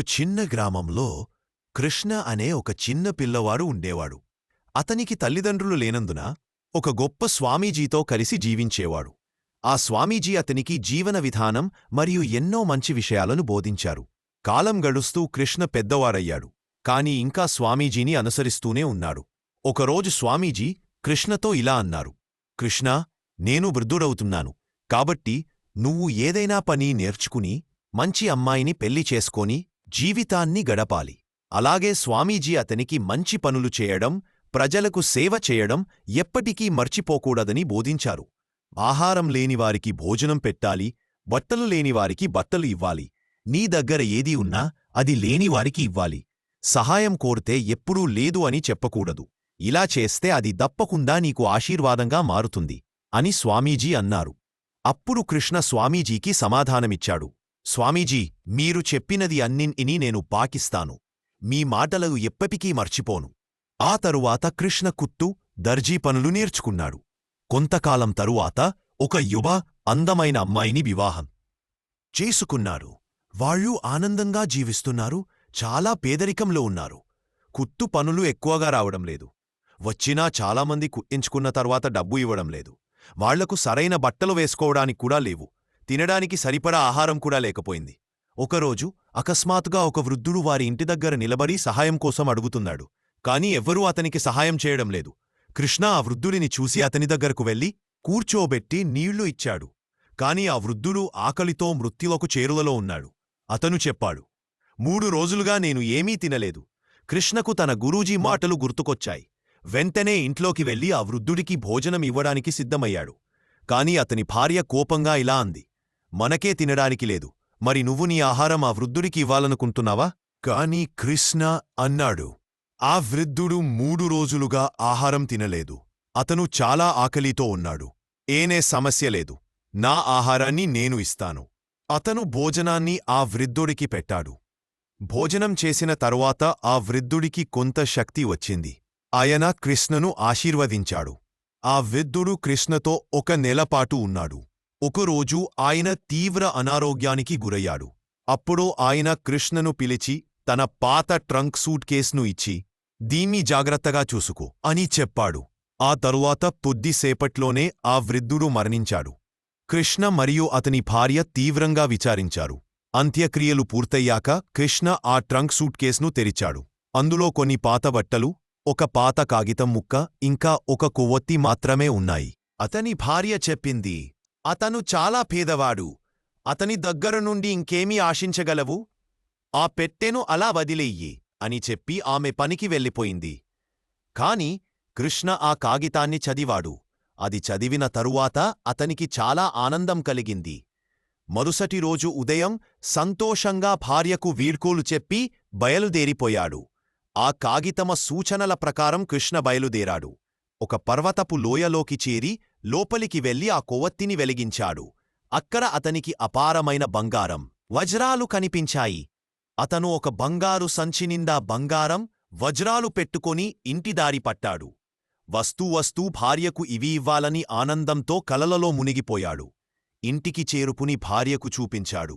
చిన్న గ్రామంలో కృష్ణ అనే ఒక చిన్న పిల్లవాడు ఉండేవాడు. అతనికి తల్లిదండ్రులు లేనందున ఒక గొప్ప స్వామీజీతో కలిసి జీవించేవాడు. ఆ స్వామీజీ అతనికి జీవన విధానం మరియు ఎన్నో మంచి విషయాలను బోధించారు. కాలం గడుస్తూ కృష్ణ పెద్దవాడయ్యాడు కాని ఇంకా స్వామీజీని అనుసరిస్తూనే ఉన్నాడు. ఒకరోజు స్వామీజీ కృష్ణతో ఇలా అన్నారు. కృష్ణ నేను వృద్ధుడవుతున్నాను. కాబట్టి నువ్వు ఏదైనా పని నేర్చుకుని మంచి అమ్మాయిని పెళ్ళి చేసుకొని జీవితాన్ని గడపాలి. అలాగే స్వామీజీ అతనికి మంచి పనులు చేయడం ప్రజలకు సేవ చేయడం ఎప్పటికీ మర్చిపోకూడదని బోధించారు. ఆహారం లేనివారికి భోజనం పెట్టాలి బట్టలు లేనివారికి బట్టలు ఇవ్వాలి. నీ దగ్గర ఏది ఉన్నా అది లేనివారికి ఇవ్వాలి. సహాయం కోరితే ఎప్పుడూ లేదు అని చెప్పకూడదు. ఇలా చేస్తే అది దప్పకుండా నీకు ఆశీర్వాదంగా మారుతుంది అని స్వామీజీ అన్నారు. అప్పుడు కృష్ణ స్వామీజీకి సమాధానమిచ్చాడు. స్వామీజీ మీరు చెప్పినది అన్నింటినీ నేను పాకిస్తాను. మీ మాటలు ఎప్పటికీ మర్చిపోను. ఆ తరువాత కృష్ణ కుత్తు దర్జీ పనులు నేర్చుకున్నాడు. కొంతకాలం తరువాత ఒక యువ అందమైన అమ్మాయిని వివాహం చేసుకున్నారు వాళ్ళు ఆనందంగా జీవిస్తున్నారు చాలా పేదరికంలో ఉన్నారు. కుత్తు పనులు ఎక్కువగా రావడం లేదు. వచ్చినా చాలామంది కుట్టించుకున్న తర్వాత డబ్బు ఇవ్వడం లేదు. వాళ్ళకు సరైన బట్టలు వేసుకోవడానికి కూడా లేవు. తినడానికి సరిపడా ఆహారం కూడా లేకపోయింది. ఒకరోజు అకస్మాత్తుగా ఒక వృద్ధుడు వారి ఇంటి దగ్గర నిలబడి సహాయం కోసం అడుగుతున్నాడు. కాని ఎవ్వరూ అతనికి సహాయం చేయడం లేదు. కృష్ణ ఆ వృద్ధుడిని చూసి అతని దగ్గరకు వెళ్ళి కూర్చోబెట్టి నీళ్ళు ఇచ్చాడు. కాని ఆ వృద్ధుడు ఆకలితో మృత్యులకు చేరువలో ఉన్నాడు. అతను చెప్పాడు మూడు రోజులుగా నేను ఏమీ తినలేదు. కృష్ణకు తన గురూజీ మాటలు గుర్తుకొచ్చాయి. వెంటనే ఇంట్లోకి వెళ్ళి ఆ వృద్ధుడికి భోజనం ఇవ్వడానికి సిద్ధమయ్యాడు. కాని అతని భార్య కోపంగా ఇలా అంది మనకే తినడానికి లేదు. మరి నువ్వు నీ ఆహారం ఆ వృద్ధుడికి ఇవ్వాలనుకుంటున్నావా? కాని కృష్ణ అన్నాడు ఆ వృద్ధుడు మూడు రోజులుగా ఆహారం తినలేదు. అతను చాలా ఆకలితో ఉన్నాడు. ఏనే సమస్య లేదు. నా ఆహారాన్ని నేను ఇస్తాను. అతను భోజనాన్ని ఆ వృద్ధుడికి పెట్టాడు. భోజనం చేసిన తరువాత ఆ వృద్ధుడికి కొంత శక్తి వచ్చింది. ఆయన కృష్ణను ఆశీర్వదించాడు. ఆ వృద్ధుడు కృష్ణతో ఒక నెలపాటు ఉన్నాడు. ఒకరోజు ఆయన తీవ్ర అనారోగ్యానికి గురయ్యాడు. అప్పుడు ఆయన కృష్ణను పిలిచి తన పాత ట్రంక్ సూట్ కేస్ను ఇచ్చి దీన్ని జాగ్రత్తగా చూసుకో అని చెప్పాడు. ఆ తరువాత పొద్దిసేపట్లోనే ఆ వృద్ధుడు మరణించాడు. కృష్ణ మరియు అతని భార్య తీవ్రంగా విచారించారు. అంత్యక్రియలు పూర్తయ్యాక కృష్ణ ఆ ట్రంక్ సూట్ కేస్ను తెరిచాడు. అందులో కొన్ని పాత బట్టలు ఒక పాత కాగితం ముక్క ఇంకా ఒక కొవ్వొత్తి మాత్రమే ఉన్నాయి. అతని భార్య చెప్పింది అతను చాలా పేదవాడు. అతని దగ్గర నుండి ఇంకేమీ ఆశించగలవు? ఆ పెట్టెను అలా వదిలేయ్యి అని చెప్పి ఆమె పనికి వెళ్ళిపోయింది. కాని కృష్ణ ఆ కాగితాన్ని చదివాడు. అది చదివిన తరువాత అతనికి చాలా ఆనందం కలిగింది. మరుసటి రోజు ఉదయం సంతోషంగా భార్యకు వీడ్కోలు చెప్పి బయలుదేరిపోయాడు. ఆ కాగితమ సూచనల ప్రకారం కృష్ణ బయలుదేరాడు. ఒక పర్వతపు లోయలోకి చేరి లోపలికి వెళ్ళి ఆ కొవ్వొత్తిని వెలిగించాడు. అక్కడ అతనికి అపారమైన బంగారం వజ్రాలు కనిపించాయి. అతను ఒక బంగారు సంచినిండా బంగారం వజ్రాలు పెట్టుకొని ఇంటిదారి పట్టాడు. వస్తూ వస్తూ భార్యకు ఇవి ఇవ్వాలని ఆనందంతో కలలలో మునిగిపోయాడు. ఇంటికి చేరుపుని భార్యకు చూపించాడు.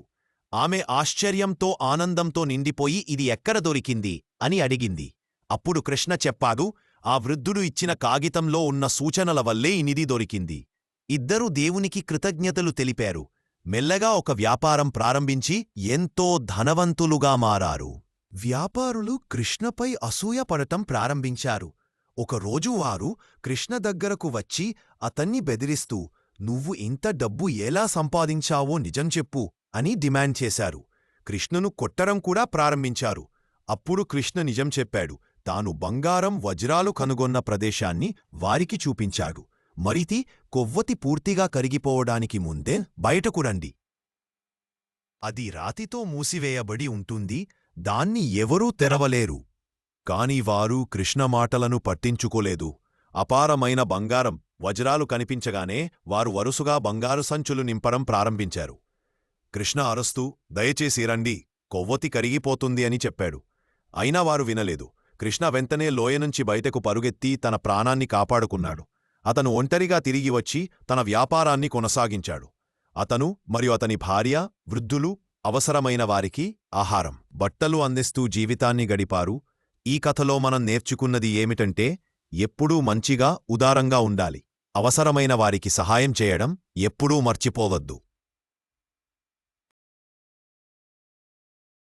ఆమె ఆశ్చర్యంతో ఆనందంతో నిండిపోయి ఇది ఎక్కడ దొరికింది? అని అడిగింది. అప్పుడు కృష్ణ చెప్పాడు ఆ వృద్ధుడు ఇచ్చిన కాగితంలో ఉన్న సూచనల వల్లే ఇనిది దొరికింది. ఇద్దరూ దేవునికి కృతజ్ఞతలు తెలిపారు. మెల్లగా ఒక వ్యాపారం ప్రారంభించి ఎంతో ధనవంతులుగా మారారు. వ్యాపారులు కృష్ణపై అసూయపడటం ప్రారంభించారు. ఒకరోజు వారు కృష్ణ దగ్గరకు వచ్చి అతన్ని బెదిరిస్తూ నువ్వు ఇంత డబ్బు ఎలా సంపాదించావో నిజం చెప్పు అని డిమాండ్ చేశారు. కృష్ణను కొట్టడం కూడా ప్రారంభించారు. అప్పుడు కృష్ణ నిజం చెప్పాడు తాను బంగారం వజ్రాలు కనుగొన్న ప్రదేశాన్ని వారికి చూపించాడు మరితి కొవ్వతి పూర్తిగా కరిగిపోవడానికి ముందే బయటకు రండి. అది రాతితో మూసివేయబడి ఉంటుంది. దాన్ని ఎవరూ తెరవలేరు. కాని వారు కృష్ణ మాటలను పట్టించుకోలేదు. అపారమైన బంగారం వజ్రాలు కనిపించగానే వారు వరుసగా బంగారు సంచులు నింపడం ప్రారంభించారు. కృష్ణ అరస్తూ దయచేసి రండి. కొవ్వొతి కరిగిపోతుంది అని చెప్పాడు. అయినా వారు వినలేదు. కృష్ణ వెంటనే లోయనుంచి బయటకు పరుగెత్తి తన ప్రాణాన్ని కాపాడుకున్నాడు. అతను ఒంటరిగా తిరిగి వచ్చి తన వ్యాపారాన్ని కొనసాగించాడు. అతను మరియు అతని భార్య వృద్ధులు అవసరమైన వారికి ఆహారం బట్టలు అందిస్తూ జీవితాన్ని గడిపారు. ఈ కథలో మనం నేర్చుకున్నది ఏమిటంటే ఎప్పుడూ మంచిగా ఉదారంగా ఉండాలి. అవసరమైన వారికి సహాయం చేయడం ఎప్పుడూ మర్చిపోవద్దు.